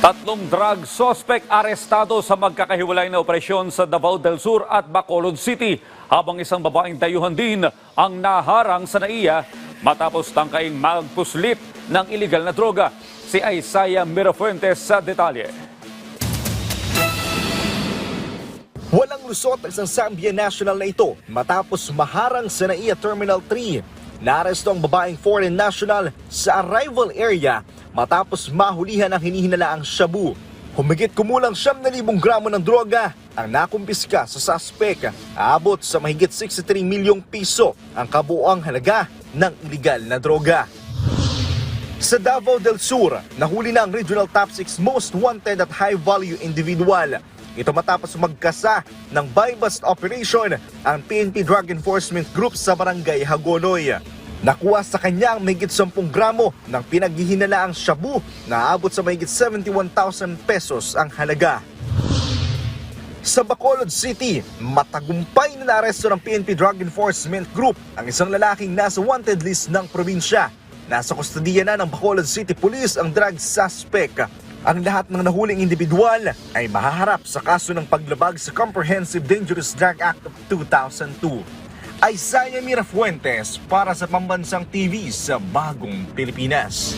Tatlong drug suspect arestado sa magkakahiwalay na operasyon sa Davao del Sur at Bacolod City habang isang babaeng dayuhan din ang naharang sa NAIA matapos tangkaing magpuslit ng iligal na droga. Si Isaiah Mirafuentes sa detalye. Walang lusot ang isang Zambia national na ito matapos maharang sa NAIA Terminal 3. Naaresto ang babaeng foreign national sa arrival area matapos mahulihan ang hinihinalaang shabu. Humigit kumulang 7,000 gramo ng droga ang nakumpiska sa suspect. Aabot sa mahigit 63 milyong piso ang kabuoang halaga ng iligal na droga. Sa Davao del Sur, nahuli na ang regional top 6 most wanted at high-value individual. Ito matapos magkasa ng buy-bust operation ang PNP Drug Enforcement Group sa Barangay Hagonoy. Nakuha sa kanya ang mahigit 10 gramo ng pinaghihinalaang shabu na aabot sa mahigit 71,000 pesos ang halaga. Sa Bacolod City, matagumpay na naaresto ng PNP Drug Enforcement Group ang isang lalaking nasa wanted list ng probinsya. Nasa kustodiya na ng Bacolod City Police ang drug suspect. Ang lahat ng nahuling individual ay mahaharap sa kaso ng paglabag sa Comprehensive Dangerous Drug Act of 2002. Isaiah Mirafuentes para sa Pambansang TV sa Bagong Pilipinas.